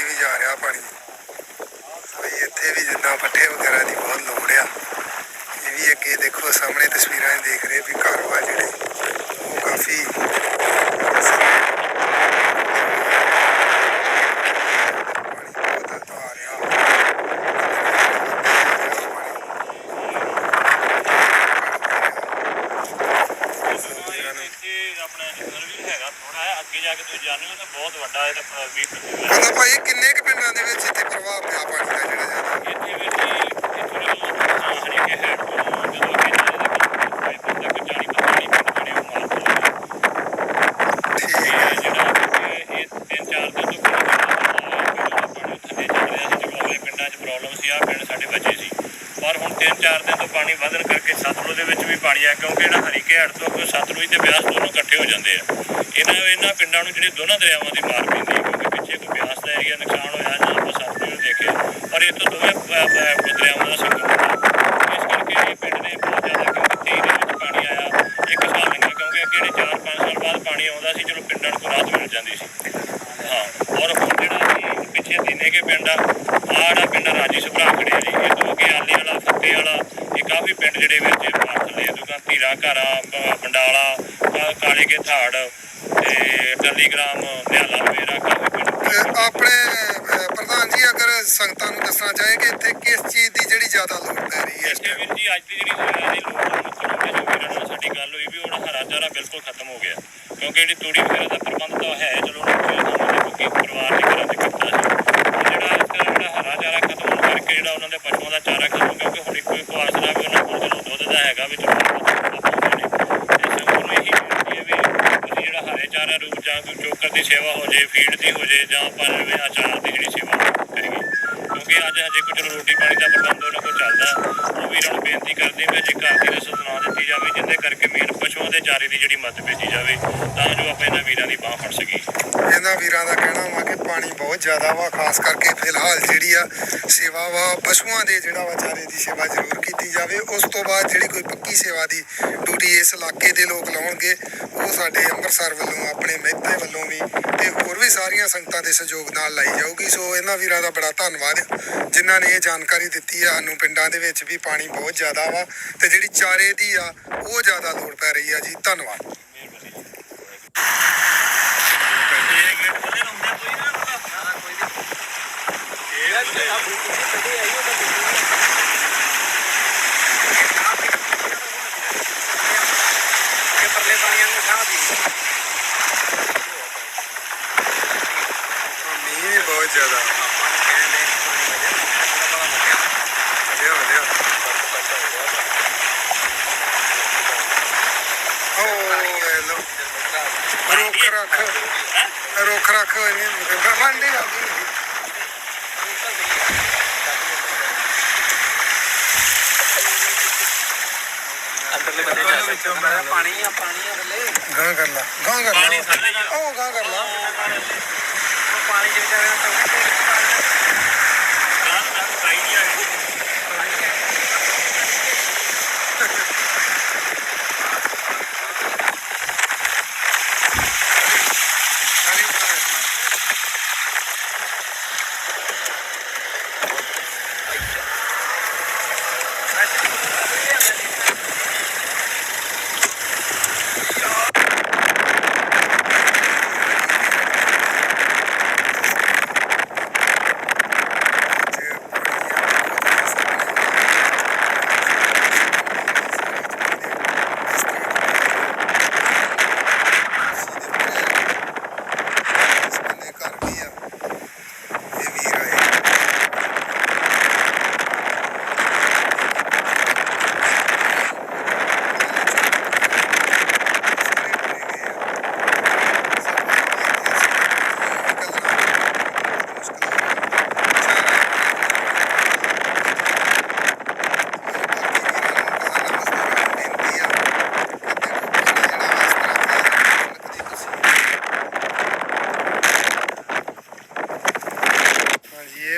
ਦੀ ਵੀ ਜਾ ਰਿਹਾ ਪਾਣੀ ਵੀ ਇੱਥੇ ਵੀ ਜਿੱਦਾਂ ਪੱਠੇ ਵਗੈਰਾ ਦੀ ਬਹੁਤ ਲੋੜ ਆ ਇਹ ਵੀ ਅੱਗੇ ਦੇਖੋ ਸਾਹਮਣੇ ਤਸਵੀਰਾਂ 'ਚ ਦੇਖ ਰਹੇ ਵੀ ਘਰ ਵਾ ਜਿਹੜੇ ਉਹ ਕਾਫੀ ਪਾਣੀ ਬਹੁਤ ਆ ਰਿਹਾ ਇੱਥੇ ਆਪਣਾ ਜੰਗਲ ਵੀ ਹੈਗਾ ਥੋੜਾ ਹੈ ਅੱਗੇ ਜਾ ਕੇ ਤੁਸੀਂ ਜਾਣਦੇ ਹੋ ਤਾਂ ਬਹੁਤ ਵੱਡਾ ਇਹ ਤਾਂ 20 25 ਕਹਿੰਦਾ ਭਾਈ ਕਿੰਨੇ ਕੁ ਪਿੰਡਾਂ ਦੇ ਵਿੱਚ ਇੱਥੇ ਪ੍ਰਭਾਵ ਪਿਆ ਪਾਣੀ ਦਾ ਜਿਹੜਾ ਜ਼ਿਆਦਾ? ਇੱਥੇ ਵੀ ਜੀ ਇੱਥੋਂ ਜਦੋਂ ਹਰੀਕੇ ਹੈਡ ਤੋਂ ਜਦੋਂ ਅੱਗੇ ਜਾਂਦੇ ਤਾਂ ਪਾਈਪ ਤੱਕ ਜਾਣੀ ਪਤਾਣੀ ਪਿੰਡ ਜਿਹੜੇ ਉਹ ਮਾਰ ਤੋਂ ਠੀਕ ਹੈ। ਇਹ ਜਿਹੜਾ ਕਿ ਇਹ ਤਿੰਨ ਚਾਰ ਦਿਨ ਤੋਂ ਪਾਣੀ ਥੱਲੇ ਚੱਲ ਰਿਹਾ ਸੀ ਚਲੋ ਅਗਲੇ ਪਿੰਡਾਂ 'ਚ ਪ੍ਰੋਬਲਮ ਸੀ ਆ ਪਿੰਡ ਸਾਡੇ ਬਚੇ ਸੀ। ਪਰ ਹੁਣ ਤਿੰਨ ਚਾਰ ਦਿਨ ਤੋਂ ਪਾਣੀ ਵਧਣ ਕਰਕੇ ਪਾਣੀ ਆ ਕਿਉਂਕਿ ਜਿਹੜਾ ਹਰੀ ਘੇੜ ਤੋਂ ਅੱਗੇ ਸਤਲੁਜ ਤੇ ਬਿਆਸ ਦੋਨੋਂ ਇਕੱਠੇ ਹੋ ਜਾਂਦੇ ਆ। ਇਹਨਾਂ ਇਹਨਾਂ ਪਿੰਡਾਂ ਨੂੰ ਜਿਹੜੇ ਦੋਨਾਂ ਦਰਿਆਵਾਂ ਦੀ ਮਾਰ ਪੈਂਦੀ ਹੈ ਕਿਉਂਕਿ ਪਿੱਛੇ ਕੋਈ ਬਿਆਸ ਦਾ ਏਰੀਆ ਨੁਕਸਾਨ ਹੋਇਆ, ਜਾਂ ਆਪਾਂ ਸਤਲੁਜ ਨੂੰ ਦੇਖਿਆ, ਪਰ ਇਹ ਤੋਂ ਦੋਵੇਂ ਦਰਿਆਵਾਂ ਦਾ ਸੰਗਮ ਹੁੰਦਾ। ਇਸ ਕਰਕੇ ਇਹ ਪਿੰਡ ਨੇ ਬਹੁਤ ਜ਼ਿਆਦਾ ਕਿਉਂਕਿ 23 ਦੇ ਵਿੱਚ ਪਾਣੀ ਆਇਆ ਇੱਕ ਸਾਲ ਨਹੀਂ ਕਿਉਂਕਿ ਅੱਗੇ ਜਿਹੜੇ 4-5 ਸਾਲ ਬਾਅਦ ਪਾਣੀ ਆਉਂਦਾ ਸੀ, ਚਲੋ ਪਿੰਡਾਂ ਨੂੰ ਕੋਈ ਰਾਹਤ ਮਿਲ ਜਾਂਦੀ ਸੀ। ਹਾਂ, ਔਰ ਹੁਣ ਜਿਹੜਾ ਪਿੱਛੇ ਦਿਨੇ ਕੇ ਪਿੰਡ ਆ, ਆਹ ਜਿਹੜਾ ਪਿੰਡ ਆ ਰਾਜੀ ਸੁਭਰਾ ਖੜਿਆ ਜੀ, ਇਹ ਤੋਂ ਅੱਗੇ ਆਲੇ ਵਾਲਾ, ਫੱਤੇ ਵਾਲਾ, ਇਹ ਕਾਫੀ ਪਿੰਡ ਜਿਹੜੇ ਵਿੱਚ ਧੀਰਾ ਘਰਾ ਬੰਡਾਲਾ ਕਾਲੇ ਕੇ ਥਾੜ ਤੇ ਵਗੈਰਾ ਕਾਫੀ ਪਿੰਡ ਤੇ ਆਪਣੇ ਪ੍ਰਧਾਨ ਜੀ ਅਗਰ ਸੰਗਤਾਂ ਨੂੰ ਦੱਸਣਾ ਚਾਹੇ ਕਿ ਇੱਥੇ ਕਿਸ ਚੀਜ਼ ਦੀ ਜਿਹੜੀ ਜ਼ਿਆਦਾ ਲੋੜ ਪੈ ਰਹੀ ਹੈ ਇਸ? ਵੀਰ ਜੀ ਅੱਜ ਦੀ ਜਿਹੜੀ ਸੇਵਾ ਦੀ ਲੋੜ ਹੈ ਮੁੱਖ ਸਾਡੀ ਗੱਲ ਹੋਈ ਵੀ ਹੁਣ ਹਰਾ ਚਾਰਾ ਬਿਲਕੁਲ ਖਤਮ ਹੋ ਗਿਆ ਕਿਉਂਕਿ ਜਿਹੜੀ ਤੂੜੀ ਵਗੈਰਾ ਦਾ ਪ੍ਰਬੰਧ ਤਾਂ ਹੈ ਚਲੋ ਹੁਣ ਕੋਈ ਕੰਮ ਦੇ ਕਿਉਂਕਿ ਪਰਿਵਾਰ ਨੇ ਘਰਾਂ ਦੇ ਕੀਤਾ ਸੀ ਉਹ ਜਿਹੜਾ ਇਸ ਤਰ੍ਹਾਂ ਜਿਹੜਾ ਹਰਾ ਚਾਰਾ ਖਤਮ ਹੋਣ ਕਰਕੇ ਜਿਹੜਾ ਉਹਨਾਂ ਦੇ ਪਸ਼ੂਆਂ ਦਾ ਚਾਰਾ ਖਤਮ ਕਿਉਂਕਿ ਹੁਣ ਇੱਕੋ ਇੱਕ ਆਸਰਾ ਵੀ ਉਹਨਾਂ ਕੋਲ ਚਲੋ ਦੁੱਧ ਦਾ ਹੈਗਾ ਵੀ ਚਲੋ ਆਪਾਂ ਪਾਉਂਦੇ ਨੇ ਤੇ ਸਭ ਨੂੰ ਇਹੀ ਬੇਨਤੀ ਹੈ ਵੀ ਤੁਸੀਂ ਜਿਹੜਾ ਹਰੇ ਚਾਰਾ ਰੂਪ ਜਾਂ ਕੋਈ ਚੋਕਰ ਦੀ ਸੇਵਾ ਹੋ ਹੋ ਜੇ ਜਾਂ ਆਪਾਂ ਜਿਵੇਂ ਅਚਾਰ ਦੀ ਜਿਹੜੀ ਸੇਵਾ ਕਰੀਏ, ਕਿਉਂਕਿ ਅੱਜ ਹਜੇ ਕੁਝ ਰੋਟੀ ਪਾਣੀ ਦਾ ਪ੍ਰਬੰਧ ਉਹਨਾਂ ਕੋਲ ਚੱਲਦਾ, ਉਹ ਵੀਰਾਂ ਨੂੰ ਬੇਨਤੀ ਕਰਦੇ ਵੀ ਜੇ ਘਰ ਦੀ ਰਸਦ ਨਾ ਦਿੱਤੀ ਜਾਵੇ ਜਿੰਦੇ ਕਰਕੇ ਮੇਨ ਪਸ਼ੂਆਂ ਦੇ ਚਾਰੇ ਦੀ ਜਿਹੜੀ ਮਦਦ ਭੇਜੀ ਜਾਵੇ, ਤਾਂ ਜੋ ਆਪਾਂ ਇਹਨਾਂ ਵੀਰਾਂ ਦੀ ਬਾਹ ਫੜ ਸਕੀਏ। ਇਹਨਾਂ ਵੀਰਾਂ ਦਾ ਕਹਿਣਾ ਵਾ ਕਿ ਪਾਣੀ ਬਹੁਤ ਜ਼ਿਆਦਾ ਵਾ, ਖਾਸ ਕਰਕੇ ਫਿਲਹਾਲ ਜਿਹੜੀ ਆ ਸੇਵਾ ਵਾ ਪਸ਼ੂਆਂ ਦੇ ਜਿਹੜਾ ਵਾ ਚਾਰੇ ਦੀ ਸੇਵਾ ਜ਼ਰੂਰ ਕੀਤੀ ਜਾਵੇ। ਉਸ ਤੋਂ ਬਾਅਦ ਜਿਹੜੀ ਕੋਈ ਪੱਕੀ ਸੇਵਾ ਦੀ ਡਿਊਟੀ ਇਸ ਇਲਾਕੇ ਦੇ ਲੋਕ ਲਾਉਣਗੇ ਉਹ ਸਾਡੇ ਅੰਮ੍ਰਿਤਸਰ ਵੱਲੋਂ ਆਪਣੇ ਮਹਿਤੇ ਵੱਲੋਂ ਵੀ ਤੇ ਹੋਰ ਵੀ ਸਾਰੀਆਂ ਸੰਗਤਾਂ ਦੇ ਸਹਿਯੋਗ ਨਾਲ ਲਾਈ ਜਾਊਗੀ। ਸੋ ਇਹਨਾਂ ਵੀਰਾਂ ਦਾ ਬੜਾ ਧੰਨਵਾਦ ਆ, ਜਿਨ੍ਹਾਂ ਨੇ ਇਹ ਜਾਣਕਾਰੀ ਦਿੱਤੀ ਆ। ਸਾਨੂੰ ਪਿੰਡਾਂ ਦੇ ਵਿੱਚ ਵੀ ਪਾਣੀ ਬਹੁਤ ਜ਼ਿਆਦਾ ਵਾ ਤੇ ਜਿਹੜੀ ਚਾਰੇ ਦੀ ਆ ਉਹ ਜ਼ਿਆਦਾ ਲੋੜ ਪੈ ਰਹੀ ਆ ਜੀ। ਧੰਨਵਾਦ ਮਿਹਰਬਾਨੀ ਇਹ ਗੇਟ ਖੋਲੇ ਨਾ ਹੁੰਦਾ ਕੋਈ ਨਾ ਕੋਈ ਆਈ ਇਹ ਮੀਂਹ ਵੀ ਬਹੁਤ ਜ਼ਿਆਦਾ ਵਧੀਆ ਵਧੀਆ ਓ ਵੇ ਲੋ ਰੁੱਖ ਰੱਖ ਰੁੱਖ ਰੱਖ ਇਹਨੇ ਮੰਡੀ ਆ ਗਈ ਅੰਦਰਲੇ ਪਾਣੀ ਆ ਪਾਣੀ ਆ ਥੱਲੇ। ਗਾਂ ਕਰ ਲਾ ਗਾਂ ਕਰ ਪਾਣੀ ਲਾ ਥੱਲੇ ਨਾ ਉਹ ਗਾਂ ਕਰ ਲਾ। ਪਾਣੀ ਦੇ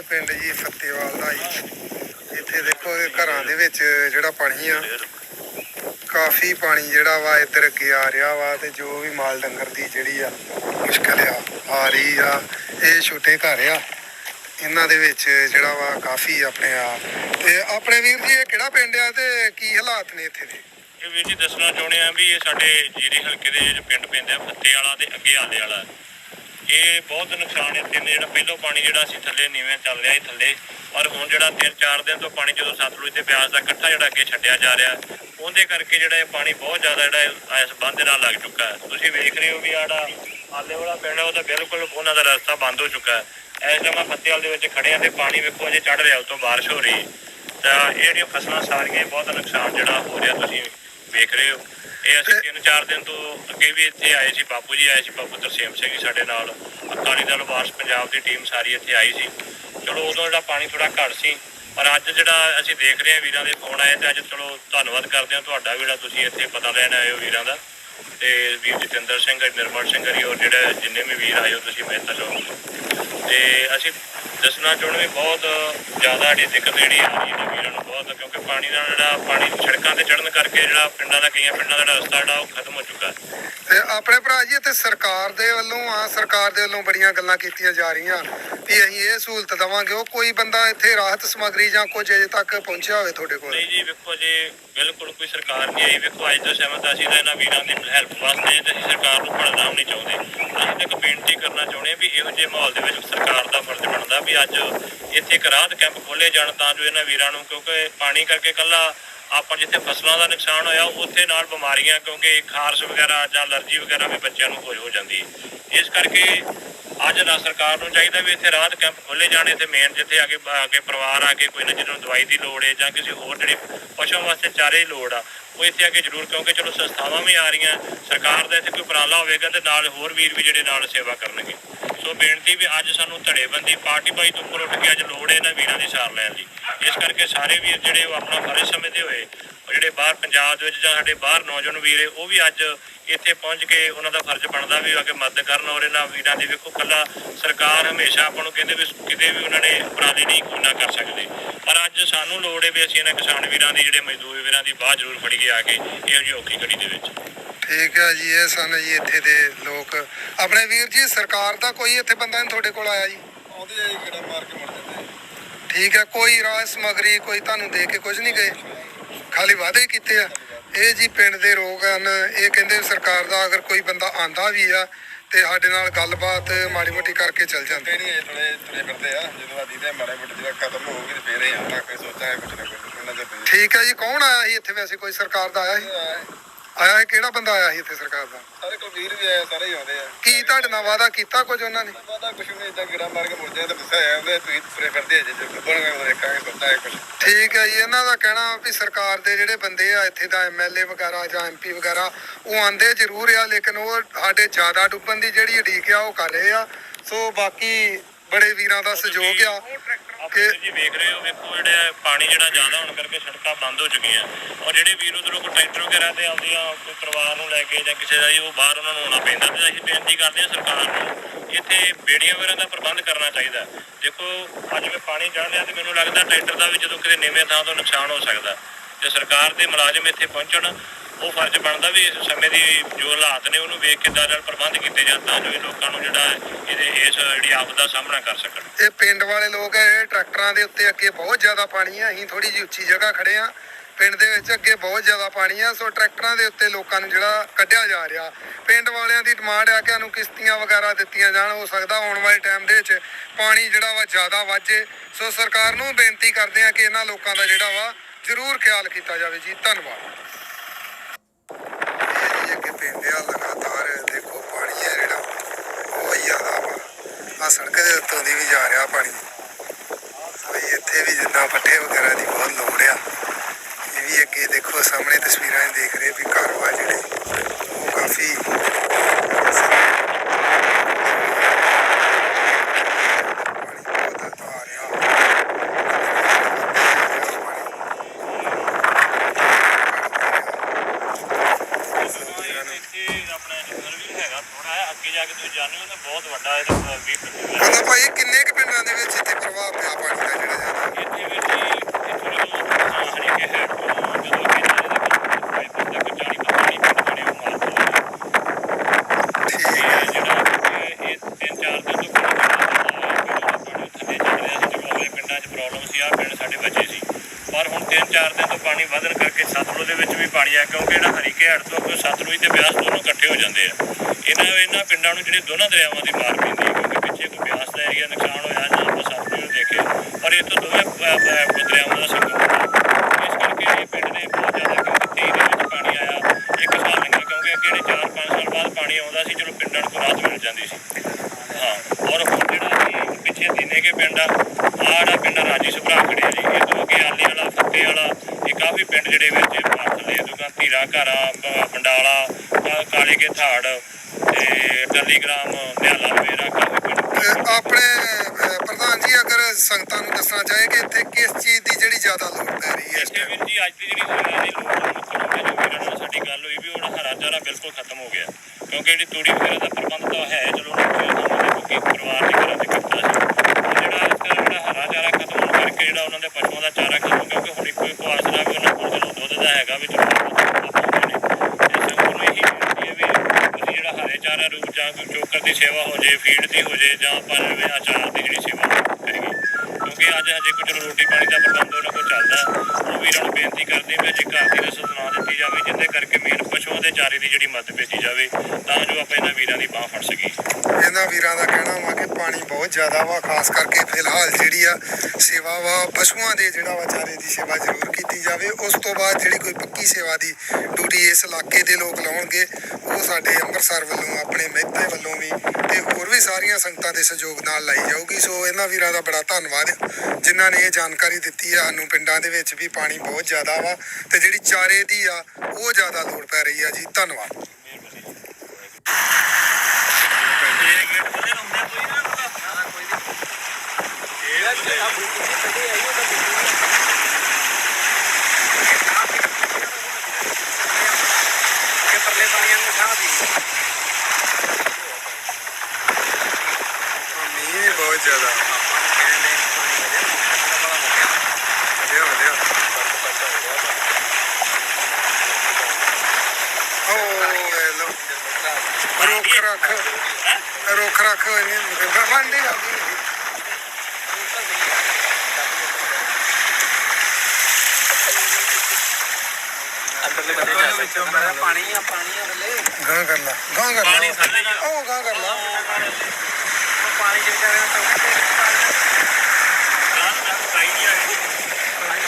ਇਹ ਪਿੰਡ ਜੀ ਫਤਿਹਵਾਲ ਦਾ ਜੀ। ਇੱਥੇ ਦੇਖੋ ਇਹ ਘਰਾਂ ਦੇ ਵਿੱਚ ਜਿਹੜਾ ਪਾਣੀ ਆ, ਕਾਫੀ ਪਾਣੀ ਜਿਹੜਾ ਵਾ ਇੱਧਰ ਅੱਗੇ ਆ ਰਿਹਾ ਵਾ ਤੇ ਜੋ ਵੀ ਮਾਲ ਡੰਗਰ ਦੀ ਜਿਹੜੀ ਆ ਮੁਸ਼ਕਲ ਆ ਆ ਰਹੀ ਆ, ਇਹ ਛੋਟੇ ਘਰ ਆ। ਇਹਨਾਂ ਦੇ ਵਿੱਚ ਜਿਹੜਾ ਵਾ ਕਾਫੀ ਆਪਣੇ ਆ। ਤੇ ਆਪਣੇ ਵੀਰ ਜੀ, ਇਹ ਕਿਹੜਾ ਪਿੰਡ ਆ ਤੇ ਕੀ ਹਾਲਾਤ ਨੇ ਇੱਥੇ ਦੇ? ਇਹ ਵੀਰ ਜੀ ਦੱਸਣਾ ਚਾਹੁੰਦੇ ਆ ਵੀ ਇਹ ਸਾਡੇ ਜੀਰੇ ਹਲਕੇ ਦੇ ਪਿੰਡ ਪੈਂਦੇ ਆ ਫੱਤੇ ਵਾਲਾ ਤੇ ਅੱਗੇ ਆਲੇ ਵਾਲਾ। ਇਹ ਬਹੁਤ ਨੁਕਸਾਨ ਇੱਥੇ ਨੇ। ਜਿਹੜਾ ਪਹਿਲੋਂ ਪਾਣੀ ਜਿਹੜਾ ਅਸੀਂ ਥੱਲੇ ਨੀਵੇਂ ਚੱਲ ਰਿਹਾ ਸੀ, ਥੱਲੇ। ਪਰ ਹੁਣ ਜਿਹੜਾ 3-4 ਦਿਨ ਤੋਂ ਪਾਣੀ ਜਦੋਂ ਸਤਲੁਜ ਤੇ ਬਿਆਸ ਦਾ ਇਕੱਠਾ ਜਿਹੜਾ ਅੱਗੇ ਛੱਡਿਆ ਜਾ ਰਿਹਾ, ਉਹਦੇ ਕਰਕੇ ਜਿਹੜਾ ਇਹ ਪਾਣੀ ਬਹੁਤ ਜ਼ਿਆਦਾ ਜਿਹੜਾ ਇਸ ਬੰਦ ਨਾਲ ਲੱਗ ਚੁੱਕਾ ਹੈ। ਤੁਸੀਂ ਵੇਖ ਰਹੇ ਹੋ ਵੀ ਆੜਾ ਆਲੇ ਵਾਲਾ ਪਿੰਡ ਹੈ, ਉਹ ਤਾਂ ਬਿਲਕੁਲ ਉਹਨਾਂ ਦਾ ਰਸਤਾ ਬੰਦ ਹੋ ਚੁੱਕਾ ਹੈ। ਇਸ ਟਾਈਮ ਫੱਤੇਵਾਲ ਦੇ ਵਿੱਚ ਖੜੇ ਆ ਤੇ ਪਾਣੀ ਵੇਖੋ, ਅਜੇ ਚੜ ਰਿਹਾ ਉਤੋਂ ਬਾਰਿਸ਼ ਹੋ ਰਹੀ। ਤਾਂ ਇਹ ਜਿਹੜੀਆਂ ਫਸਲਾਂ ਸਾਰੀਆਂ ਬਹੁਤ ਨੁਕਸਾਨ ਜਿਹੜਾ ਹੋ ਰਿਹਾ ਤੁਸੀਂ ਵੇਖ ਰਹੇ ਹੋ। ਇਹ ਅਸੀਂ ਤਿੰਨ ਚਾਰ ਦਿਨ ਤੋਂ ਅੱਗੇ ਵੀ ਇੱਥੇ ਆਏ ਸੀ ਬਾਪੂ ਜੀ ਆਏ ਸੀ ਬਾਪੂ ਤਰਸੇਮ ਸਿੰਘ ਜੀ ਸਾਡੇ ਨਾਲ। ਅਕਾਲੀ ਦਲ ਵਾਰਸ ਪੰਜਾਬ ਦੀ ਟੀਮ ਸਾਰੀ ਇੱਥੇ ਆਈ ਸੀ। ਚਲੋ ਉਦੋਂ ਜਿਹੜਾ ਪਾਣੀ ਥੋੜਾ ਘੱਟ ਸੀ ਪਰ ਅੱਜ ਜਿਹੜਾ ਅਸੀਂ ਦੇਖ ਰਹੇ ਹਾਂ ਵੀਰਾਂ ਦੇ ਫੋਨ ਆਏ ਤੇ ਅੱਜ ਚਲੋ ਧੰਨਵਾਦ ਕਰਦੇ ਹਾਂ ਤੁਹਾਡਾ ਵੀ ਜਿਹੜਾ ਤੁਸੀਂ ਇੱਥੇ ਪਤਾ ਲੈਣ ਆਏ ਹੋ ਵੀਰਾਂ ਦਾ। ਤੇ ਵੀਰ ਜਤਿੰਦਰ ਸਿੰਘ, ਨਿਰਮਲ ਸਿੰਘ ਜੀ ਔਰ ਜਿਹੜੇ ਜਿੰਨੇ ਵੀ ਵੀਰ ਆਏ ਹੋ ਤੁਸੀਂ ਮਿਹਨਤ ਚੋ ਤੇ ਅਸੀਂ ਦੱਸਣਾ ਚਾਹੁੰਦੇ ਵੀ ਬਹੁਤ ਜ਼ਿਆਦਾ ਸਾਡੀ ਦਿੱਕਤ ਜਿਹੜੀ ਆ ਰਹੀ ਹੈ ਵੀਰਾਂ ਨੂੰ, ਬਹੁਤ, ਕਿਉਂਕਿ ਪਾਣੀ ਦਾ ਜਿਹੜਾ, ਪਾਣੀ ਸੜਕਾਂ ਤੇ ਚੜਨ ਕਰਕੇ ਜਿਹੜਾ ਪਿੰਡਾਂ ਦਾ, ਕਈਆਂ ਪਿੰਡਾਂ ਦਾ ਰਸਤਾ ਜਿਹੜਾ ਉਹ ਖਤਮ ਆਪਣੇ ਭਰਾ ਜੀ, ਇੱਥੇ ਸਰਕਾਰ ਦੇ ਵੱਲੋਂ ਆ, ਸਰਕਾਰ ਦੇ ਵੱਲੋਂ ਬੜੀਆਂ ਗੱਲਾਂ ਕੀਤੀਆਂ ਜਾ ਰਹੀਆਂ ਵੀ ਅਸੀਂ ਇਹ ਸਹੂਲਤ ਦਵਾਂਗੇ। ਉਹ ਕੋਈ ਬੰਦਾ ਇੱਥੇ ਰਾਹਤ ਸਮੱਗਰੀ ਜਾਂ ਕੁਝ ਅਜੇ ਤੱਕ ਪਹੁੰਚਿਆ ਹੋਵੇ ਤੁਹਾਡੇ ਕੋਲ? ਨਹੀਂ ਜੀ, ਵੇਖੋ ਜੀ, ਬਿਲਕੁਲ ਕੋਈ ਸਰਕਾਰ ਨਹੀਂ ਆਈ। ਵੇਖੋ, ਅੱਜ ਤੋਂ ਸਹਿਮਤ ਅਸੀਂ ਤਾਂ ਇਹਨਾਂ ਵੀਰਾਂ ਦੀ ਹੈਲਪ ਵਾਸਤੇ ਤੇ ਅਸੀਂ ਸਰਕਾਰ ਨੂੰ ਬਦਨਾਮ ਨਹੀਂ ਚਾਹੁੰਦੇ। ਅਸੀਂ ਤਾਂ ਇੱਕ ਬੇਨਤੀ ਕਰਨਾ ਚਾਹੁੰਦੇ ਵੀ ਇਹੋ ਜਿਹੇ ਮਾਹੌਲ ਦੇ ਵਿੱਚ ਸਰਕਾਰ ਦਾ ਫਰਜ਼ ਬਣਦਾ ਵੀ ਅੱਜ ਇੱਥੇ ਇੱਕ ਰਾਹਤ ਕੈਂਪ ਖੋਲੇ ਜਾਣ ਤਾਂ ਜੋ ਇਹਨਾਂ ਵੀਰਾਂ ਨੂੰ ਕਿਉਂਕਿ ਪਾਣੀ ਕਰਕੇ ਕੱਲਾ ਆਪਾਂ ਜਿੱਥੇ ਫਸਲਾਂ ਦਾ ਨੁਕਸਾਨ ਹੋਇਆ, ਉੱਥੇ ਨਾਲ ਬਿਮਾਰੀਆਂ, ਕਿਉਂਕਿ ਖਾਰਸ਼ ਵਗੈਰਾ ਜਾਂ ਅਲਰਜੀ ਵਗੈਰਾ ਵੀ ਬੱਚਿਆਂ ਨੂੰ ਹੋ ਜਾਂਦੀ ਹੈ। ਇਸ ਕਰਕੇ ਅੱਜ ਨਾ ਸਰਕਾਰ ਨੂੰ ਚਾਹੀਦਾ ਵੀ ਇੱਥੇ ਰਾਹਤ ਕੈਂਪ ਖੋਲੇ ਜਾਣ, ਇੱਥੇ ਮੇਨ ਜਿੱਥੇ ਆ ਕੇ ਆ ਕੇ ਪਰਿਵਾਰ ਆ ਕੇ ਕੋਈ ਨਾ ਜਿਹਨੂੰ ਦਵਾਈ ਦੀ ਲੋੜ ਹੈ ਜਾਂ ਕਿਸੇ ਹੋਰ ਜਿਹੜੇ ਪਸ਼ੂਆਂ ਵਾਸਤੇ ਚਾਰੇ ਦੀ ਲੋੜ ਆ ਉਹ ਇੱਥੇ ਆ ਕੇ ਜ਼ਰੂਰ ਕਿਉਂਕਿ ਚਲੋ ਸੰਸਥਾਵਾਂ ਵੀ ਆ ਰਹੀਆਂ, ਸਰਕਾਰ ਦਾ ਇੱਥੇ ਕੋਈ ਉਪਰਾਲਾ ਹੋਵੇਗਾ ਤੇ ਨਾਲ ਹੋਰ ਵੀਰ ਵੀ ਜਿਹੜੇ ਨਾਲ ਸੇਵਾ ਕਰਨਗੇ। ਸੋ ਬੇਨਤੀ ਵੀ ਅੱਜ ਸਾਨੂੰ ਧੜੇਬੰਦੀ, ਪਾਰਟੀ ਬਾਈ ਤੋਂ ਉੱਪਰ ਉੱਠ ਕੇ ਅੱਜ ਲੋੜ ਹੈ ਇਹਨਾਂ ਵੀਰਾਂ ਦੀ ਸਾਰ ਲੈਣ ਦੀ। ਇਸ ਕਰਕੇ ਸਾਰੇ ਵੀਰ ਜਿਹੜੇ ਉਹ ਆਪਣਾ ਫਰਜ਼ ਸਮਝਦੇ ਹੋਏ ਜਿਹੜੇ ਬਾਹਰ ਪੰਜਾਬ ਦੇ ਵਿੱਚ ਜਾਂ ਸਾਡੇ ਬਾਹਰ ਨੌਜਵਾਨ ਵੀਰ ਉਹ ਵੀ ਅੱਜ ਇੱਥੇ ਪਹੁੰਚ ਕੇ ਉਹਨਾਂ ਦਾ ਫਰਜ਼ ਬਣਦਾ ਵੀ ਆ ਕੇ ਮਦਦ ਕਰਨ ਔਰ ਇਹਨਾਂ ਵੀਰਾਂ ਦੀ ਵੇਖੋ ਕੱਲਾ ਸਰਕਾਰ ਹਮੇਸ਼ਾ ਆਪਾਂ ਨੂੰ ਕਹਿੰਦੇ ਵੀ ਕਿਤੇ ਵੀ ਉਹਨਾਂ ਨੇ ਉਪਰਾਲੇ ਨਹੀਂ ਕੋਈ ਨਾ ਕਰ ਸਕਦੇ। ਪਰ ਅੱਜ ਸਾਨੂੰ ਲੋੜ ਹੈ ਵੀ ਅਸੀਂ ਇਹਨਾਂ ਕਿਸਾਨ ਵੀਰਾਂ ਦੀ ਜਿਹੜੇ ਮਜ਼ਦੂਰ ਵੀਰਾਂ ਦੀ ਬਾਹ ਜ਼ਰੂਰ ਫੜੀਏ ਆ ਕੇ ਇਹੋ ਜਿਹੀ ਔਖੀ ਘੜੀ ਦੇ ਵਿੱਚ। ਠੀਕ ਹੈ ਜੀ ਇਹ ਸਨ ਜੀ ਇੱਥੇ ਦੇ ਲੋਕ। ਆਪਣੇ ਵੀਰ ਜੀ ਸਰਕਾਰ ਦਾ ਕੋਈ ਇੱਥੇ ਬੰਦਾ ਨਹੀਂ ਤੁਹਾਡੇ ਕੋਲ ਆਇਆ ਜੀ? ਆਉਂਦੇ ਆ ਜੀ ਕਿਹੜਾ ਮਾਰ ਕੇ ਮੁੜ ਜਾਂਦੇ ਠੀਕ ਹੈ ਕੋਈ ਰਾਹਤ ਸਮੱਗਰੀ ਕੋਈ ਤੁਹਾਨੂੰ ਦੇ ਕੇ ਕੁਝ ਨਹੀਂ ਗਏ? ਖਾਲੀ ਵਾਅਦੇ ਹੀ ਕੀਤੇ ਆ। ਇਹ ਜੀ ਪਿੰਡ ਦੇ ਲੋਕ ਹਨ। ਇਹ ਕਹਿੰਦੇ ਸਰਕਾਰ ਦਾ ਅਗਰ ਕੋਈ ਬੰਦਾ ਆਂਦਾ ਵੀ ਆ ਤੇ ਸਾਡੇ ਨਾਲ ਗੱਲਬਾਤ ਮਾੜੀ ਮੋਟੀ ਕਰਕੇ ਚੱਲ ਜਾਂਦੇ। ਤੇ ਨਹੀਂ ਇਹ ਥੋੜੇ ਤੁਰੇ ਫਿਰਦੇ ਆ। ਜਦੋਂ ਆ ਦੀਦੇ ਮਾੜੇ ਮੋਟੇ ਜਿਹੜਾ ਖਤਮ ਹੋਊਗੀ ਤੇ ਫੇਰ ਹੀ ਆਉਂਦਾ ਕੋਈ ਸੋਚਾਂਗੇ ਕੁਝ ਨਾ ਕੁਝ ਠੀਕ ਹੈ ਜੀ ਕੌਣ ਆਇਆ ਸੀ ਇੱਥੇ? ਵੈਸੇ ਕੋਈ ਸਰਕਾਰ ਦਾ ਆਇਆ ਸੀ। ਆਇਆ ਸੀ? ਕਿਹੜਾ ਬੰਦਾ ਆਇਆ ਸੀ ਇੱਥੇ ਸਰਕਾਰ ਦਾ? ਸਾਰੇ ਕੋਲ ਵੀਰ ਵੀ ਆਏ ਸਾਰੇ ਹੀ ਆਉਂਦੇ ਆ। ਕੀ ਤੁਹਾਡੇ ਨਾਲ ਵਾਅਦਾ ਕੀਤਾ ਕੁਝ ਉਹਨਾਂ ਨੇ? ਪਤਾ ਕੁਝ ਨਹੀਂ ਇਦਾਂ ਕਿਹੜਾ ਮਾਰ ਕੇ ਮੁੜ ਜਾਂਦੇ ਤੇ ਆਇਆ ਹੁੰਦੇ ਤੁਸੀਂ ਤੁਰੇ ਫਿਰਦੇ ਜੇ ਜੇ ਬਣਗੇ ਉਹ ਦੇਖਾਂਗੇ ਸੋਚਾਂਗੇ ਕੁਝ ਠੀਕ ਹੈ ਜੀ ਇਹਨਾਂ ਦਾ ਕਹਿਣਾ ਵੀ ਸਰਕਾਰ ਦੇ ਜਿਹੜੇ ਬੰਦੇ ਆ ਇੱਥੇ ਦਾ ਐਮਐਲਏ ਵਗੈਰਾ ਜਾਂ ਐਮਪੀ ਵਗੈਰਾ ਉਹ ਆਂਦੇ ਜ਼ਰੂਰ ਆ ਲੇਕਿਨ ਉਹ ਸਾਡੇ ਜ਼ਿਆਦਾ ਡੁੱਬਣ ਦੀ ਜਿਹੜੀ ਉਡੀਕ ਆ ਉਹ ਕਰ ਰਹੇ ਆ। ਸੋ ਬਾਕੀ ਬੜੇ ਵੀਰਾਂ ਦਾ ਸਹਿਯੋਗ ਆ ਕਿ ਜੀ ਵੇਖ ਰਹੇ ਹੋ ਵੇਖੋ ਜਿਹੜੇ ਪਾਣੀ ਜਿਹੜਾ ਜ਼ਿਆਦਾ ਹੋਣ ਕਰਕੇ ਸੜਕਾਂ ਬੰਦ ਹੋ ਚੁੱਕੀਆਂ। ਔਰ ਜਿਹੜੇ ਵੀਰ ਉਧਰੋਂ ਕੋਈ ਟਰੈਕਟਰ ਵਗੈਰਾ ਤੇ ਆਉਂਦੇ ਆ ਕੋਈ ਪਰਿਵਾਰ ਨੂੰ ਲੈ ਕੇ ਜਾਂ ਕਿਸੇ ਦਾ ਜੀ ਉਹ ਬਾਹਰ ਉਹਨਾਂ ਨੂੰ ਆਉਣਾ ਪੈਂਦਾ। ਤੇ ਅਸੀਂ ਬੇਨਤੀ ਕਰਦੇ ਹਾਂ ਸਰਕਾਰ ਨੂੰ ਇੱਥੇ ਬੇੜੀਆਂ ਵਗੈਰਾ ਦਾ ਪ੍ਰਬੰਧ ਕਰਨਾ ਚਾਹੀਦਾ। ਦੇਖੋ ਅੱਜ ਵੀ ਪਾਣੀ ਚੜ ਰਿਹਾ ਤੇ ਮੈਨੂੰ ਲੱਗਦਾ ਟਰੈਕਟਰ ਦਾ ਵੀ ਜਦੋਂ ਕਿਤੇ ਨੀਵੇਂ ਥਾਂ ਤੋਂ ਨੁਕਸਾਨ ਹੋ ਸਕਦਾ। ਤੇ ਸਰਕਾਰ ਦੇ ਮੁਲਾਜ਼ਮ ਇੱਥੇ ਪਹੁੰਚਣ ਉਹ ਫਰਜ਼ ਬਣਦਾ ਵੀ ਇਸ ਸਮੇਂ ਦੀ ਜੋ ਹਾਲਾਤ ਨੇ ਉਹਨੂੰ ਵੇਖ ਕਿੱਦਾਂ ਨਾਲ ਪ੍ਰਬੰਧ ਕੀਤੇ ਜਾਣ ਤਾਂ ਜੋ ਲੋਕਾਂ ਨੂੰ ਜਿਹੜਾ ਇਹਦੇ ਇਸ ਜਿਹੜੀ ਆਫਤ ਦਾ ਸਾਹਮਣਾ ਕਰ ਸਕਣ। ਇਹ ਪਿੰਡ ਵਾਲੇ ਲੋਕ ਆ ਇਹ ਟਰੈਕਟਰਾਂ ਦੇ ਉੱਤੇ ਅੱਗੇ ਬਹੁਤ ਜ਼ਿਆਦਾ ਪਾਣੀ ਆ ਅਸੀਂ ਥੋੜੀ ਜਿਹੀ ਉੱਚੀ ਜਗ੍ਹਾ ਖੜੇ ਆ ਪਿੰਡ ਦੇ ਵਿੱਚ ਅੱਗੇ ਬਹੁਤ ਜ਼ਿਆਦਾ ਪਾਣੀ ਆ ਸੋ ਟਰੈਕਟਰਾਂ ਦੇ ਉੱਤੇ ਲੋਕਾਂ ਨੂੰ ਜਿਹੜਾ ਕੱਢਿਆ ਜਾ ਰਿਹਾ। ਪਿੰਡ ਵਾਲਿਆਂ ਦੀ ਡਿਮਾਂਡ ਆ ਕਿ ਇਹਨੂੰ ਕਿਸ਼ਤੀਆਂ ਵਗੈਰਾ ਦਿੱਤੀਆਂ ਜਾਣ। ਹੋ ਸਕਦਾ ਆਉਣ ਵਾਲੇ ਟਾਈਮ ਦੇ ਵਿੱਚ ਪਾਣੀ ਜਿਹੜਾ ਵਾ ਜ਼ਿਆਦਾ ਵਾਜੇ ਸੋ ਸਰਕਾਰ ਨੂੰ ਬੇਨਤੀ ਕਰਦੇ ਆ ਕਿ ਇਹਨਾਂ ਲੋਕਾਂ ਦਾ ਜਿਹੜਾ ਵਾ ਜ਼ਰੂਰ ਖਿਆਲ ਕੀਤਾ ਜਾਵੇ ਜੀ। ਧੰਨਵਾਦ। ਇਹ ਜੀ ਆ ਲਗਾਤਾਰ ਦੇਖੋ ਪਾਣੀ ਹੈ ਜਿਹੜਾ, ਉਹ ਜ਼ਿਆਦਾ ਵਾ। ਆ ਸੜਕ ਦੇ ਉੱਤੋਂ ਦੀ ਵੀ ਜਾ ਰਿਹਾ ਪਾਣੀ। ਸੋ ਇੱਥੇ ਵੀ ਜਿੱਦਾਂ ਪੱਠੇ ਵਗੈਰਾ ਦੀ ਬਹੁਤ ਲੋੜ ਆ। ਇਹ ਵੀ ਅੱਗੇ ਦੇਖੋ ਸਾਹਮਣੇ ਤਸਵੀਰਾਂ ਦੇਖ ਰਹੇ ਵੀ ਘਰ ਵਾ ਜਿਹੜੇ, ਉਹ ਕਾਫੀ ਪਾਣੀ ਬਹੁਤ ਆ ਰਿਹਾ ਇੱਥੇ ਆਪਣਾ ਜੰਗਲ ਵੀ ਹੈਗਾ ਥੋੜਾ ਹੈ ਅੱਗੇ ਜਾ ਕੇ ਤੁਸੀਂ ਜਾਣਦੇ ਹੋ ਤਾਂ ਬਹੁਤ ਵੱਡਾ ਇਹਦਾ 20 25 ਕਹਿੰਦਾ ਭਾਈ ਕਿੰਨੇ ਕੁ ਪਿੰਡਾਂ ਦੇ ਵਿੱਚ ਇੱਥੇ ਪ੍ਰਭਾਵ ਪਿਆ ਪਾਣੀ ਦਾ ਜਿਹੜਾ ਜ਼ਿਆਦਾ ਇੱਥੇ ਵੀ ਜੀ ਇੱਥੋਂ ਜਦੋਂ ਹਰੀਕੇ ਹੈ ਜਦੋਂ ਕਿ ਪਾਈਪ ਤੱਕ 40 45 ਪਿੰਡ ਜਿਹੜੇ ਉਹ ਮਾਰ ਠੀਕ ਹੈ ਇਹ ਜਿਹੜਾ ਇਹ ਤਿੰਨ ਚਾਰ ਦਿਨ ਤੋਂ ਪਾਣੀ ਜਿਹੜਾ ਪਾਣੀ ਥੱਲੇ ਚੱਲ ਰਿਹਾ 3-4 ਦਿਨ ਤੋਂ ਪਾਣੀ ਵਧਣ ਕਰਕੇ ਸਤਲੁਜ ਦੇ ਵਿੱਚ ਵੀ ਪਾਣੀ ਆ, ਕਿਉਂਕਿ ਜਿਹੜਾ ਹਰੀਕੇ ਹੜ ਤੋਂ ਅੱਗੇ ਸਤਲੁਜ ਤੇ ਬਿਆਸ ਦੋਨੋਂ ਇਕੱਠੇ ਹੋ ਜਾਂਦੇ ਆ। ਇਹਨਾਂ ਇਹਨਾਂ ਪਿੰਡਾਂ ਨੂੰ ਜਿਹੜੇ ਦੋਨਾਂ ਦਰਿਆਵਾਂ ਦੀ ਮਾਰ ਪੈਂਦੀ ਹੈ ਕਿਉਂਕਿ ਪਿੱਛੇ ਕੋਈ ਬਿਆਸ ਦਾ ਏਰੀਆ ਨੁਕਸਾਨ ਹੋਇਆ, ਜਾਂ ਆਪਾਂ ਸਤਲੁਜ ਨੂੰ ਦੇਖਿਆ। ਪਰ ਇਹ ਤੋਂ ਦੋਵੇਂ ਦਰਿਆਵਾਂ ਦਾ ਸੰਗਮ ਇਸ ਕਰਕੇ ਇਹ ਪਿੰਡ ਨੇ ਬਹੁਤ ਜ਼ਿਆਦਾ ਕਿਉਂਕਿ 23 ਦੇ ਵਿੱਚ ਪਾਣੀ ਆਇਆ, ਇੱਕ ਸਾਲ ਨਹੀਂ ਕਿਉਂਕਿ ਅੱਗੇ ਜਿਹੜੇ 4-5 ਸਾਲ ਬਾਅਦ ਪਾਣੀ ਆਉਂਦਾ ਸੀ, ਚਲੋ ਪਿੰਡਾਂ ਨੂੰ ਰਾਹਤ ਮਿਲ ਜਾਂਦੀ ਸੀ। ਹਾਂ, ਔਰ ਹੁਣ ਜਿਹੜਾ ਅਸੀਂ ਪਿੱਛੇ ਦਿਨੇ ਕੇ ਪਿੰਡ ਆ ਜਿਹੜਾ ਪਿੰਡ ਰਾਜੀ ਸੁਭਰਾ ਖੜਿਆ ਜੀ ਇਹ ਤੋਂ ਅੱਗੇ ਆਲੀ ਵਾਲਾ ਫੱਤੇ ਵਾਲਾ ਇਹ ਕਾਫੀ ਪਿੰਡ ਜਿਹੜੇ ਵਿੱਚ ਥੱਲੇ ਦੁਕਾਨ ਧੀਰਾ ਘਰਾ ਬੰਡਾਲਾ ਕਾ- ਕਾਲੇ ਕੇ ਥਾੜ ਤੇ ਟੱਲੀਗ੍ਰਾਮ ਨਿਹਾਲਾ ਵਗੈਰਾ ਕਾਫੀ ਪਿੰਡ। ਆਪਣੇ ਪ੍ਰਧਾਨ ਜੀ ਅਗਰ ਸੰਗਤਾਂ ਨੂੰ ਦੱਸਣਾ ਚਾਹੇ ਕਿ ਇੱਥੇ ਕਿਸ ਚੀਜ਼ ਦੀ ਜਿਹੜੀ ਜ਼ਿਆਦਾ ਲੋੜ ਪੈ ਰਹੀ ਹੈ? ਇਸ ਟਾਈਮ ਜੀ ਅੱਜ ਦੀ ਜਿਹੜੀ ਸੇਵਾ ਦੀ ਲੋੜ ਸਾਡੀ ਗੱਲ ਹੋਈ ਵੀ ਹੁਣ ਹਰਾ ਚਾਰਾ ਬਿਲਕੁਲ ਖਤਮ ਹੋ ਗਿਆ। ਕਿਉਂਕਿ ਜਿਹੜੀ ਤੂੜੀ ਵਗੈਰਾ ਦਾ ਪ੍ਰਬੰਧ ਤਾਂ ਹੈ ਚਲੋ ਉਹਨਾਂ ਦੇ ਕਿਉਂਕਿ ਪਰਿਵਾਰ ਦੀ ਘਰਾਂ ਦੇ ਕਿੱਤਾ ਸੀ ਹੁਣ ਜਿਹੜਾ ਇਸ ਤਰ੍ਹਾਂ ਜਿਹੜਾ ਹਰਾ ਚਾਰਾ ਖਤਮ ਹੋਣ ਕਰਕੇ ਜਿਹੜਾ ਉਹਨਾਂ ਦੇ ਪਸ਼ੂਆਂ ਦਾ ਚਾਰਾ ਖਤਮ ਕਿਉਂਕਿ ਹੁਣ ਇੱਕੋ ਇੱਕੋ ਆਸਰਾ ਵੀ ਉਹਨਾਂ ਕੋਲ ਚਲੋ ਦੁੱਧ ਦਾ ਹੈਗਾ ਵੀ ਚਲੋ ਆਪਾਂ ਪਾਉਂਦੇ ਨੇ ਇਸ ਨੂੰ ਇਹੀ ਬੇਨਤੀ ਹੈ ਵੀ ਤੁਸੀਂ ਜਿਹੜਾ ਹਰੇ ਚਾਰਾ ਰੂਪ ਜਾਂ ਕੋਈ ਚੋਕਰ ਦੀ ਸੇਵਾ ਹੋ ਜੇ ਫੀਡ ਦੀ ਹੋ ਜੇ, ਜਾਂ ਆਪਾਂ ਆਚਾਰ ਦੀ ਜਿਹੜੀ ਸੇਵਾ ਕਰੀਏ। ਕਿਉਂਕਿ ਅੱਜ ਹਜੇ ਕੋਈ ਚਲੋ ਰੋਟੀ ਪਾਣੀ ਦਾ ਪ੍ਰਬੰਧ ਉਹਨਾਂ ਕੋਲ ਚੱਲਦਾ ਉਹ ਵੀਰਾਂ ਨੂੰ ਬੇਨਤੀ ਕਰਦੇ ਵੀ ਜੇ ਘਰ ਦੀ ਰਸਦ ਨਾ ਦਿੱਤੀ ਜਾਵੇ ਜਿੰਦੇ ਕਰਕੇ ਮੇਨ ਪਸ਼ੂਆਂ ਦੇ ਚਾਰੇ ਦੀ ਜਿਹੜੀ ਮਦਦ ਭੇਜੀ ਜਾਵੇ, ਤਾਂ ਜੋ ਆਪਾਂ ਇਹਨਾਂ ਵੀਰਾਂ ਦੀ ਬਾਹ ਫੜ ਸਕੀਏ। ਇਹਨਾਂ ਵੀਰਾਂ ਦਾ ਕਹਿਣਾ ਵਾ ਕਿ ਪਾਣੀ ਬਹੁਤ ਜ਼ਿਆਦਾ ਵਾ, ਖਾਸ ਕਰਕੇ ਫਿਲਹਾਲ ਜਿਹੜੀ ਆ ਸੇਵਾ ਵਾ, ਪਸ਼ੂਆਂ ਦੇ ਜਿਹੜਾ ਵਾ ਚਾਰੇ ਦੀ ਸੇਵਾ ਜ਼ਰੂਰ ਕੀਤੀ ਜਾਵੇ। ਉਸ ਤੋਂ ਬਾਅਦ ਜਿਹੜੀ ਕੋਈ ਪੱਕੀ ਸੇਵਾ ਦੀ ਡਿਊਟੀ ਇਸ ਇਲਾਕੇ ਦੇ ਲੋਕ ਲਾਉਣਗੇ, ਉਹ ਸਾਡੇ ਅੰਮ੍ਰਿਤਸਰ ਵੱਲੋਂ, ਆਪਣੇ ਮਹਿਤੇ ਵੱਲੋਂ ਵੀ ਤੇ ਹੋਰ ਵੀ ਸਾਰੀਆਂ ਸੰਗਤਾਂ ਦੇ ਸਹਿਯੋਗ ਨਾਲ ਲਾਈ ਜਾਊਗੀ। ਸੋ ਇਹਨਾਂ ਵੀਰਾਂ ਦਾ ਬੜਾ ਧੰਨਵਾਦ, ਜਿਨ੍ਹਾਂ ਨੇ ਇਹ ਜਾਣਕਾਰੀ ਦਿੱਤੀ ਆ। ਸਾਨੂੰ ਪਿੰਡਾਂ ਦੇ ਵਿੱਚ ਵੀ ਪਾਣੀ ਬਹੁਤ ਜ਼ਿਆਦਾ ਵਾ ਤੇ ਜਿਹੜੀ ਚਾਰੇ ਦੀ ਆ, ਉਹ ਜ਼ਿਆਦਾ ਲੋੜ ਪੈ ਰਹੀ ਆ ਜੀ। ਧੰਨਵਾਦ ਇਹ ਗੇਟ ਬੰਦੇ ਲਾਉਂਦੇ ਕੋਈ ਨਾ ਪਤਾ ਕੋਈ ਨਹੀਂ ਇਹ ਜਿਹੜਾ ਬੂਟੀ ਸੀ ਪਹਿਲੇ ਆਈ ਉਹ ਤਾਂ ਬੂਟੀ ਇਹ ਪਰਲੇ ਪਾਣੀਆਂ ਨੂੰ ਛਾਂ ਦੀ ਮੀਂਹ ਬਹੁਤ ਜ਼ਿਆਦਾ ਆਪਾਂ ਨੂੰ ਕਹਿੰਦੇ ਪਾਣੀ ਵਧਿਆ ਵਧਿਆ ਬੜਾ ਮੁੱਕਿਆ ਵਧਿਆ ਓ ਵੇ ਲੋ ਰੁੱਖ ਰੱਖ ਰੁੱਖ ਰੱਖ ਹੋਏ ਨੇ ਮੰਡੀ। ਆ ਗਈ ਅੰਦਰਲੇ ਬੰਦੇ ਜਾ ਮੇਰਾ ਪਾਣੀ ਆ ਪਾਣੀ ਆ ਥੱਲੇ। ਗਾਂ ਕਰ ਲਾ ਗਾਂ ਕਰ ਪਾਣੀ ਲਾ ਉਹ ਗਾਂ ਕਰ ਲਾ। ਪਾਣੀ ਚ ਵਿਚਾਰੇ ਨੂੰ ਟੋਕ ਗਾਂ ਦਾ ਪਾਈ ਨਹੀਂ ਆਈ ਪਾਣੀ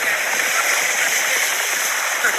ਕਰ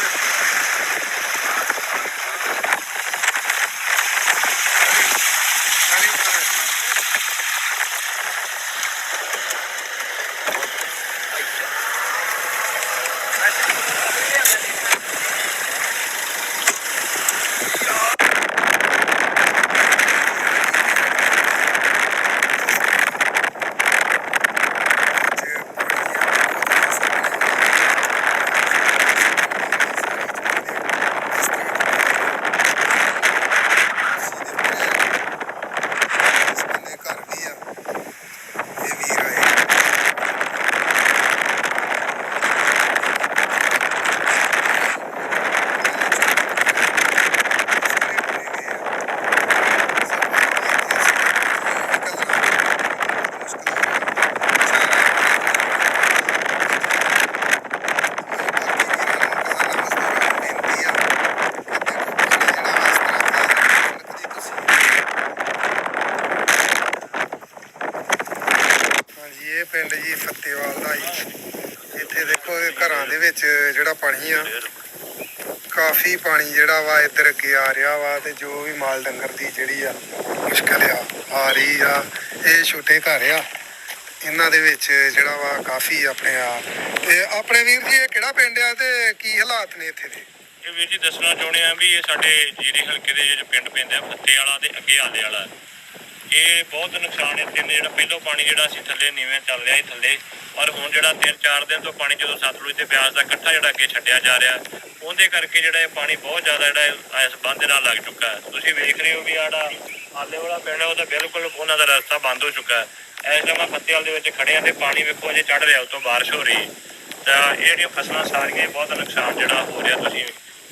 ਘਰ ਵੀ ਆ ਇਹ ਵੀਰ ਆਏ ਹਾਂਜੀ ਇਹ ਪਿੰਡ ਜੀ ਫਤਿਹਵਾਲ ਦਾ ਜੀ ਇੱਥੇ ਦੇਖੋ ਇਹ ਘਰਾਂ ਦੇ ਵਿੱਚ ਜਿਹੜਾ ਪਾਣੀ ਆ, ਕਾਫੀ ਪਾਣੀ ਜਿਹੜਾ ਵਾ ਇੱਧਰ ਅੱਗੇ ਆ ਰਿਹਾ ਵਾ ਤੇ ਜੋ ਵੀ ਮਾਲ ਡੰਗਰ ਦੀ ਜਿਹੜੀ ਆ ਮੁਸ਼ਕਲ ਆ ਆ ਰਹੀ ਆ, ਇਹ ਛੋਟੇ ਘਰ ਆ। ਇਹਨਾਂ ਦੇ ਵਿੱਚ ਜਿਹੜਾ ਵਾ ਕਾਫੀ ਆਪਣੇ ਆ। ਤੇ ਆਪਣੇ ਵੀਰ ਜੀ, ਇਹ ਕਿਹੜਾ ਪਿੰਡ ਆ ਤੇ ਕੀ ਹਾਲਾਤ ਨੇ ਇੱਥੇ ਦੇ? ਇਹ ਵੀਰ ਜੀ ਦੱਸਣਾ ਚਾਹੁੰਦੇ ਆ ਵੀ ਇਹ ਸਾਡੇ ਜੀਰੇ ਹਲਕੇ ਦੇ ਜਿਹੜੇ ਪਿੰਡ ਪੈਂਦੇ ਆ ਫੱਤੇ ਵਾਲਾ ਤੇ ਅੱਗੇ ਆਲੇ ਵਾਲਾ। ਇਹ ਬਹੁਤ ਨੁਕਸਾਨ ਇੱਥੇ ਨੇ ਜਿਹੜਾ ਪਹਿਲੋਂ ਪਾਣੀ ਜਿਹੜਾ ਸੀ ਥੱਲੇ ਨੀਵੇਂ ਚੱਲ ਰਿਹਾ ਸੀ ਥੱਲੇ ਔਰ ਹੁਣ ਜਿਹੜਾ 3-4 ਦਿਨ ਤੋਂ ਪਾਣੀ ਜਦੋਂ ਸਤਲੁਜ ਤੇ ਬਿਆਸ ਦਾ ਇਕੱਠਾ ਜਿਹੜਾ ਅੱਗੇ ਛੱਡਿਆ ਜਾ ਰਿਹਾ, ਉਹਦੇ ਕਰਕੇ ਜਿਹੜਾ ਇਹ ਪਾਣੀ ਬਹੁਤ ਜ਼ਿਆਦਾ ਜਿਹੜਾ ਇਸ ਬੰਦ ਨਾਲ ਲੱਗ ਚੁੱਕਾ ਹੈ। ਤੁਸੀਂ ਵੇਖ ਰਹੇ ਹੋ ਵੀ ਆੜਾ ਆਲੇ ਵਾਲਾ ਪਿੰਡ ਹੈ, ਉਹ ਤਾਂ ਬਿਲਕੁਲ ਉਹਨਾਂ ਦਾ ਰਸਤਾ ਬੰਦ ਹੋ ਚੁੱਕਾ ਹੈ। ਇਸ ਟਾਈਮ ਆਪਾਂ ਫੱਤੇਵਾਲ ਦੇ ਵਿੱਚ ਖੜੇ ਆ ਤੇ ਪਾਣੀ ਵੇਖੋ ਅਜੇ ਚੜ ਰਿਹਾ ਉਤੋਂ ਬਾਰਿਸ਼ ਹੋ ਰਹੀ। ਤਾਂ ਇਹ ਜਿਹੜੀਆਂ ਫਸਲਾਂ ਸਾਰੀਆਂ ਬਹੁਤ ਨੁਕਸਾਨ ਜਿਹੜਾ ਹੋ ਰਿਹਾ, ਤੁਸੀਂ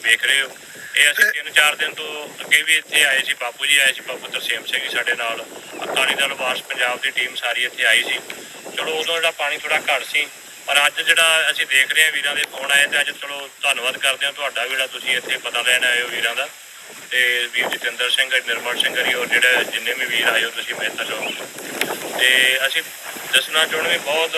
ਵੇਖ ਰਹੇ ਹੋ। ਇਹ ਅਸੀਂ ਤਿੰਨ ਚਾਰ ਦਿਨ ਤੋਂ ਅੱਗੇ ਵੀ ਇੱਥੇ ਆਏ ਸੀ ਬਾਪੂ ਜੀ ਆਏ ਸੀ ਬਾਪੂ ਤਰਸੇਮ ਸਿੰਘ ਸਾਡੇ ਨਾਲ। ਅਕਾਲੀ ਦਲ ਵਾਰਸ ਪੰਜਾਬ ਦੀ ਟੀਮ ਸਾਰੀ ਇੱਥੇ ਆਈ ਸੀ। ਚਲੋ ਉਦੋਂ ਜਿਹੜਾ ਪਾਣੀ ਥੋੜਾ ਘੱਟ ਸੀ ਪਰ ਅੱਜ ਜਿਹੜਾ ਅਸੀਂ ਦੇਖ ਰਹੇ ਹਾਂ ਵੀਰਾਂ ਦੇ ਫੋਨ ਆਏ ਤੇ ਅੱਜ ਚਲੋ ਧੰਨਵਾਦ ਕਰਦੇ ਹਾਂ ਤੁਹਾਡਾ ਵੀ ਜਿਹੜਾ ਤੁਸੀਂ ਇੱਥੇ ਪਤਾ ਲੈਣ ਆਏ ਹੋ ਵੀਰਾਂ ਦਾ। ਤੇ ਵੀਰ ਜਤਿੰਦਰ ਸਿੰਘ ਨਿਰਮਲ ਸਿੰਘ ਜੀ ਔਰ ਜਿਹੜੇ ਜਿੰਨੇ ਵੀ ਵੀਰ ਆਏ ਹੋ ਤੁਸੀਂ ਮਿਹਨਤ ਚੋ ਤੇ ਅਸੀਂ ਦੱਸਣਾ ਚਾਹੁੰਦੇ ਬਹੁਤ